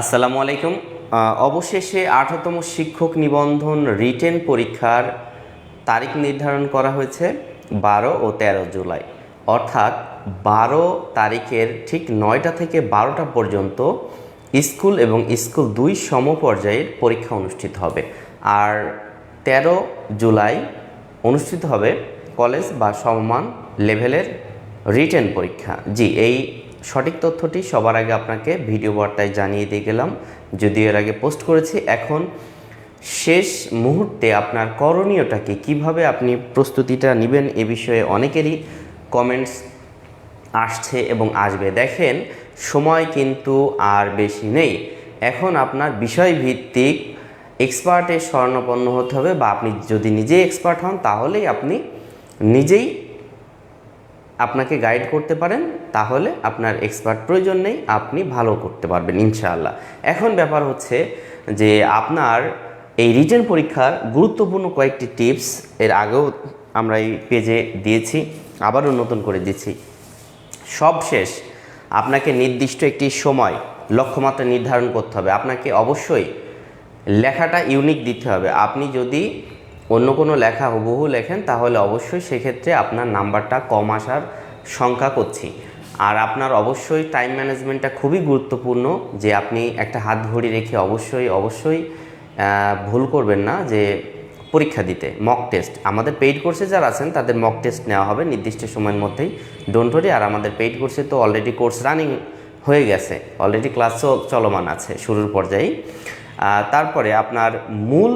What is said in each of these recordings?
আসসালামু আলাইকুম। অবশেষে আঠারোতম শিক্ষক নিবন্ধন রিটেন পরীক্ষার তারিখ নির্ধারণ করা হয়েছে বারো ও তেরো জুলাই। অর্থাৎ বারো তারিখের ঠিক নয়টা থেকে বারোটা পর্যন্ত স্কুল এবং স্কুল দুই সমপর্যায়ের পরীক্ষা অনুষ্ঠিত হবে। আর তেরো জুলাই অনুষ্ঠিত হবে কলেজ বা সমমান লেভেলের রিটেন পরীক্ষা। জি, এই সঠিক তথ্যটি সবার আগে আপনাকে ভিডিও বার্তায় জানিয়ে দিয়ে গেলাম। যদিও এর আগে পোস্ট করেছি, এখন শেষ মুহূর্তে আপনার করণীয়টা কি কীভাবে আপনি প্রস্তুতিটা নেবেন এ বিষয়ে অনেকেরই কমেন্টস আসছে এবং আসবে। দেখেন, সময় কিন্তু আর বেশি নেই। এখন আপনার বিষয়ভিত্তিক এক্সপার্টের স্বর্ণপন্ন হতে হবে বা আপনি যদি নিজেই এক্সপার্ট হন, তাহলেই আপনি নিজেই আপনাকে গাইড করতে পারেন, তাহলে আপনার এক্সপার্ট প্রয়োজন নেই, আপনি ভালো করতে পারবেন, ইনশাআল্লাহ। এখন ব্যাপার হচ্ছে যে আপনার এই রিটেন পরীক্ষার গুরুত্বপূর্ণ কয়েকটি টিপস এর আগেও আমরা এই পেজে দিয়েছি, আবারও নতুন করে দিচ্ছি। সবশেষ, আপনাকে নির্দিষ্ট একটি সময়, লক্ষ্যমাত্রা নির্ধারণ করতে হবে। আপনাকে অবশ্যই লেখাটা ইউনিক দিতে হবে। আপনি যদি অন্য কোনো লেখা হুবহু লেখেন, তাহলে অবশ্যই সেক্ষেত্রে আপনার নাম্বারটা কম আসার শঙ্কা করছি। আর আপনার অবশ্যই টাইম ম্যানেজমেন্টটা খুবই গুরুত্বপূর্ণ, যে আপনি একটা হাত ঘড়ি রেখে অবশ্যই অবশ্যই ভুল করবেন না যে পরীক্ষা দিতে মক টেস্ট আমাদের পেইড কোর্সে যারা আছেন, তাদের মক টেস্ট নেওয়া হবে নির্দিষ্ট সময়ের মধ্যেই। ডোন্ট ওরি আর আমাদের পেইড কোর্সে তো অলরেডি কোর্স রানিং হয়ে গেছে। অলরেডি ক্লাস চলমান আছে শুরুর পর্যায়ে তারপরে আপনার মূল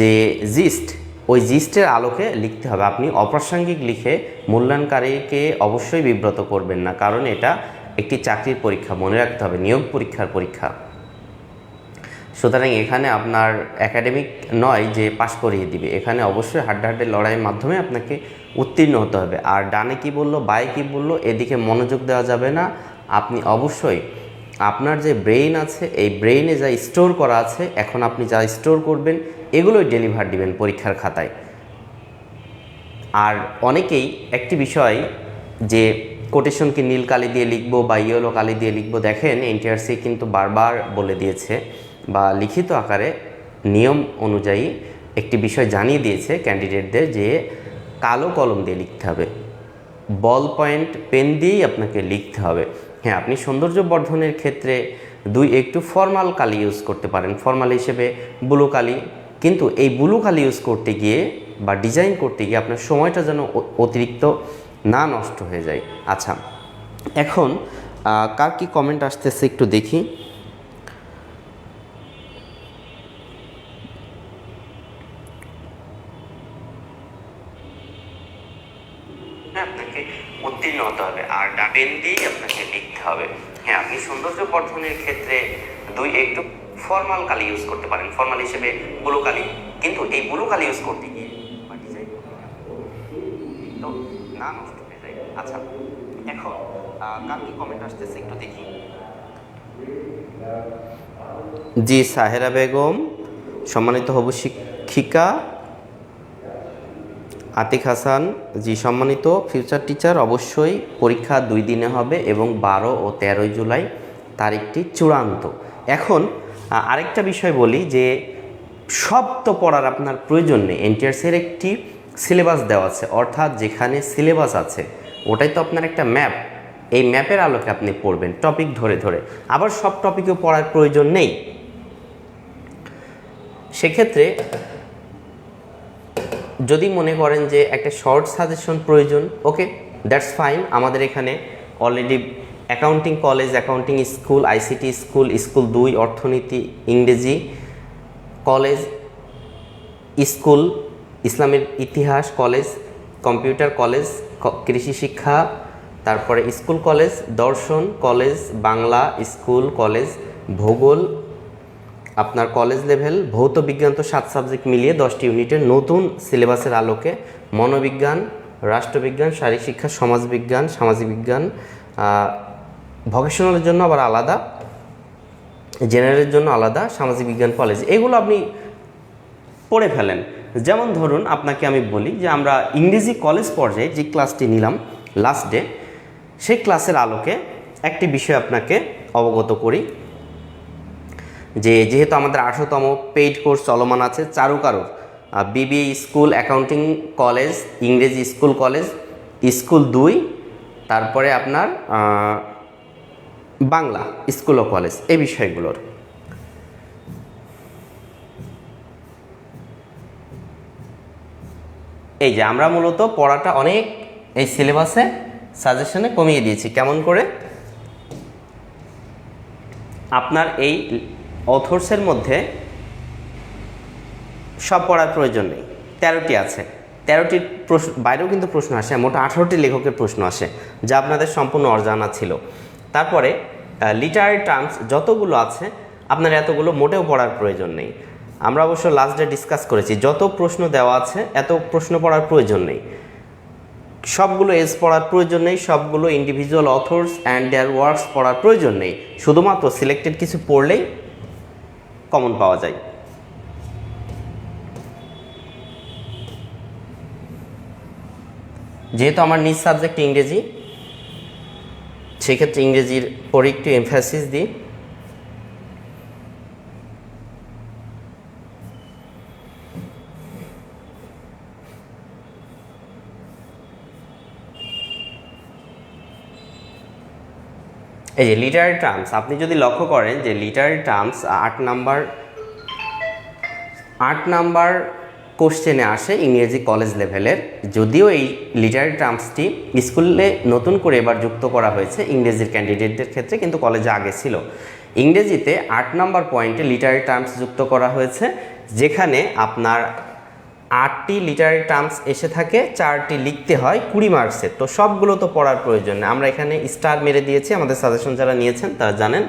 যে জিস্ট ওই জিস্টের আলোকে লিখতে হবে। আপনি অপ্রাসঙ্গিক লিখে মূল্যায়নকারীকে অবশ্যই বিব্রত করবেন না, কারণ এটা একটি চাকরির পরীক্ষা। মনে রাখতে হবে, নিয়োগ পরীক্ষার পরীক্ষা। সুতরাং এখানে আপনার একাডেমিক নয় যে পাশ করিয়ে দিবে। এখানে অবশ্যই হাড্ডাহাড্ডি লড়াইয়ের মাধ্যমে আপনাকে উত্তীর্ণ হতে হবে। আর ডানে কি বলল, বায়ে কি বলল, এদিকে মনোযোগ দেওয়া যাবে না। আপনি অবশ্যই আপনার যে ব্রেইন আছে, এই ব্রেইনে যা স্টোর করা আছে, এখন আপনি যা স্টোর করবেন, এগুলোই ডেলিভার দিবেন পরীক্ষার খাতায়। আর অনেকেই একটি বিষয় যে কোটেশনকে নীল কালি দিয়ে লিখব বা ইয়েলো কালি দিয়ে লিখব, দেখেন এনটিআরসি কিন্তু বারবার বলে দিয়েছে বা লিখিত আকারে নিয়ম অনুযায়ী একটি বিষয় জানিয়ে দিয়েছে ক্যান্ডিডেটদের যে কালো কলম দিয়ে লিখতে হবে। বল পয়েন্ট পেন দিয়েই আপনাকে লিখতে হবে। হ্যাঁ আপনি সৌন্দর্য বর্ধনের ক্ষেত্রে দুই একটু ফর্মাল কালি ইউজ করতে পারেন। ফর্মাল হিসেবে ব্লু কালি। কিন্তু এই ব্লু কালি ইউজ করতে গিয়ে বা ডিজাইন করতে গিয়ে আপনার সময়টা যেন অতিরিক্ত না নষ্ট হয়ে যায়। আচ্ছা এখন কার কি কমেন্ট আসতেছে একটু দেখি হ্যাঁ, আপনাকে উত্তীর্ণ হতে হবে আর পেন দিয়েই আপনাকে লিখতে হবে হ্যাঁ আপনি বর্ধনের ক্ষেত্রে দুই একটু ফর্মাল কালি ইউজ করতে পারেন। ফর্মাল হিসেবে ব্লু কালি। কিন্তু এই ব্লু কালি ইউজ করতে গিয়ে তো না নষ্ট হয়ে যায়। আচ্ছা এখন কার কি কমেন্ট আসতেছে একটু দেখি। জি, সাহেরা বেগম, সম্মানিত হবু শিক্ষিকা, আতিক হাসান। জি, সম্মানিত ফিউচার টিচার অবশ্যই পরীক্ষা দুই দিনে হবে এবং বারো ও তেরোই জুলাই তারিখটি চূড়ান্ত। এখন আরেকটা বিষয় বলি যে, সব তো পড়ার আপনার প্রয়োজন নেই। এনটিআরসির একটি সিলেবাস দেওয়া আছে, অর্থাৎ যেখানে সিলেবাস আছে, ওটাই তো আপনার একটা ম্যাপ এই ম্যাপের আলোকে আপনি পড়বেন টপিক ধরে ধরে। আবার সব টপিকেও পড়ার প্রয়োজন নেই। সেক্ষেত্রে যদি মনে করেন যে একটা শর্ট সাজেশন প্রয়োজন ওকে দ্যাটস ফাইন আমাদের এখানে already accounting college, accounting school, ICT school school দুই, অর্থনীতি, ইংরেজি, কলেজ, স্কুল, ইসলামের ইতিহাস, কলেজ, কম্পিউটার কলেজ কৃষি শিক্ষা, তারপরে স্কুল কলেজ, দর্শন কলেজ, বাংলা স্কুল কলেজ, ভূগোল, আপনার কলেজ লেভেল, ভৌত বিজ্ঞান তো সাত সাবজেক্ট মিলিয়ে দশটি ইউনিটের নতুন সিলেবাসের আলোকে মনোবিজ্ঞান, রাষ্ট্রবিজ্ঞান, শারীরিক শিক্ষা, সমাজবিজ্ঞান, সামাজিক বিজ্ঞান ভকেশনালের জন্য আবার আলাদা, জেনারেলের জন্য আলাদা, সামাজিক বিজ্ঞান কলেজ এগুলো আপনি পড়ে ফেলেন। যেমন ধরুন, আপনাকে আমি বলি যে আমরা ইংরেজি কলেজ পর্যায়ে যে ক্লাসটি নিলাম লাস্ট ডে সেই ক্লাসের আলোকে একটি বিষয় আপনাকে অবগত করি, যে যেহেতু আমাদের আঠারোতম পেইড কোর্স চলমান আছে, চারুকারুর বিবিএ স্কুল অ্যাকাউন্টিং কলেজ ইংরেজি স্কুল কলেজ স্কুল দুই, তারপরে আপনার বাংলা স্কুল ও কলেজ এই বিষয়গুলোর। এই যে আমরা মূলত পড়াটা অনেক এই সিলেবাসে সাজেশনে কমিয়ে দিয়েছি। কেমন করে? আপনার এই অথর্সের মধ্যে সব পড়ার প্রয়োজন নেই। তেরোটি আছে। তেরোটির প্রশ্ন, বাইরেও কিন্তু প্রশ্ন আসে, মোট আঠারোটি লেখকের প্রশ্ন আসে, যা আপনাদের সম্পূর্ণ অজানা ছিল। তারপরে লিটারি টার্মস যতগুলো আছে, আপনার এতগুলো মোটেও পড়ার প্রয়োজন নেই। আমরা অবশ্য লাস্ট ডে ডিসকাস করেছি, যত প্রশ্ন দেওয়া আছে, এত প্রশ্ন পড়ার প্রয়োজন নেই। সবগুলো এজ পড়ার প্রয়োজন নেই, সবগুলো individual authors and their works পড়ার প্রয়োজন নেই। শুধুমাত্র সিলেক্টেড কিছু পড়লেই কমন পাওয়া যায়। যেহেতু আমার নিজ সাবজেক্ট ইংরেজি সেক্ষেত্রে ইংরেজির পরে একটু এমফাসিস দিই। এই যে লিটারি টার্মস আপনি যদি লক্ষ্য করেন যে লিটারি টার্মস আট নাম্বার আট নাম্বার কোশ্চেনে আসে ইংরেজি কলেজ লেভেলের যদিও এই লিটারি টার্মসটি স্কুলে নতুন করে এবার যুক্ত করা হয়েছে ইংরেজির ক্যান্ডিডেটদের ক্ষেত্রে, কিন্তু কলেজে আগে ছিল। ইংরেজিতে আট নম্বর পয়েন্টে লিটারি টার্মস যুক্ত করা হয়েছে, যেখানে আপনার আটটি লিটারি টার্মস এসে থাকে, চারটি লিখতে হয় কুড়ি মার্কসের তো সবগুলো তো পড়ার প্রয়োজন নেই। আমরা এখানে স্টার মেরে দিয়েছি, আমাদের সাজেশন যারা নিয়েছেন তারা জানেন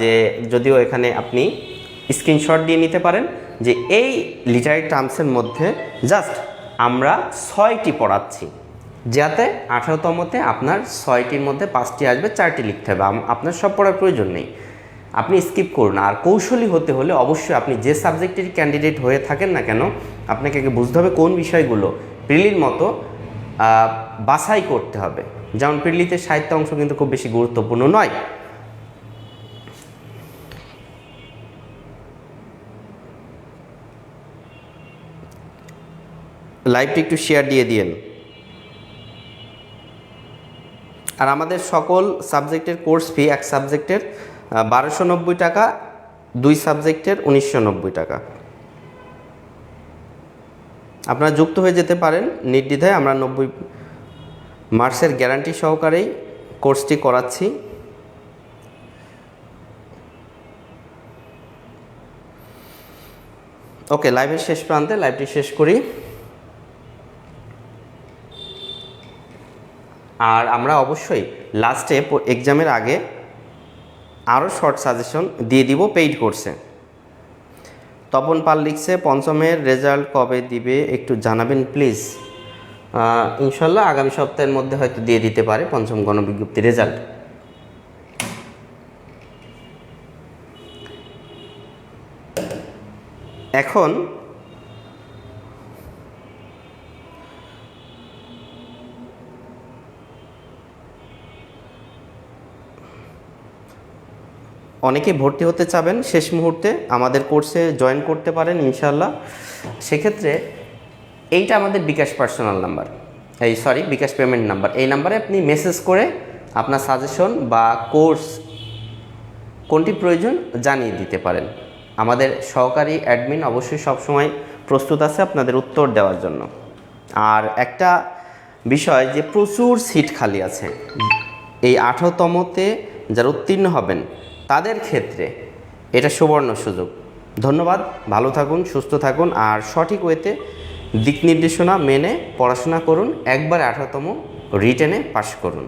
যে যদিও এখানে আপনি স্ক্রিনশট দিয়ে নিতে পারেন যে এই লিটারি টার্মসের মধ্যে জাস্ট আমরা ছয়টি পড়াচ্ছি, যাতে আঠারোতমতে আপনার ছয়টির মধ্যে পাঁচটি আসবে, চারটি লিখতে হবে। আপনার সব পড়ার প্রয়োজন নেই। আপনি স্কিপ করুন। আর কৌশলী হতে হলে অবশ্যই আপনি যে সাবজেক্টের ক্যান্ডিডেট হয়ে থাকেন না কেন, আপনাকে আগে বুঝতে হবে কোন বিষয়গুলো প্রিলির মতো বাছাই করতে হবে। যেমন প্রিলিতে সাহিত্য অংশ কিন্তু খুব বেশি গুরুত্বপূর্ণ নয়। লাইভটি একটু শেয়ার দিয়ে দিয়েন। আর আমাদের সকল সাবজেক্টের কোর্স ফি, এক সাবজেক্টের বারোশো নব্বই টাকা, দুই সাবজেক্টের উনিশশো নব্বই টাকা। আপনারা যুক্ত হয়ে যেতে পারেন নির্দ্বিধায়, আমরা নব্বই মার্কসের গ্যারান্টি সহকারেই কোর্সটি করাচ্ছি। ওকে লাইভের শেষ প্রান্তে লাইভটি শেষ করি। আর আমরা অবশ্যই লাস্টে এক্সামের আগে আরও শর্ট সাজেশন দিয়ে দিব পেইড কোর্সে তপন পাল লিখছে, পঞ্চমের রেজাল্ট কবে দিবে একটু জানাবেন প্লিজ ইনশাল্লাহ আগামী সপ্তাহের মধ্যে হয়তো দিয়ে দিতে পারে পঞ্চম গণবিজ্ঞপ্তি রেজাল্ট এখন অনেকে ভর্তি হতে চাবেন শেষ মুহূর্তে আমাদের কোর্সে জয়েন করতে পারেন ইনশাল্লাহ সেক্ষেত্রে এইটা আমাদের বিকাশ পার্সোনাল নাম্বার এই সরি বিকাশ পেমেন্ট নাম্বার এই নাম্বারে আপনি মেসেজ করে আপনার সাজেশন বা কোর্স কোনটি প্রয়োজন জানিয়ে দিতে পারেন। আমাদের সহকারী অ্যাডমিন অবশ্যই সবসময় প্রস্তুত আছে আপনাদের উত্তর দেওয়ার জন্য। আর একটা বিষয় যে প্রচুর সিট খালি আছে। এই আঠারোতমতে যারা উত্তীর্ণ হবেন তাদের ক্ষেত্রে এটা সুবর্ণ সুযোগ। ধন্যবাদ, ভালো থাকুন, সুস্থ থাকুন আর সঠিক ওয়েতে দিক নির্দেশনা মেনে পড়াশোনা করুন, একবার আঠারোতম রিটেনে পাশ করুন।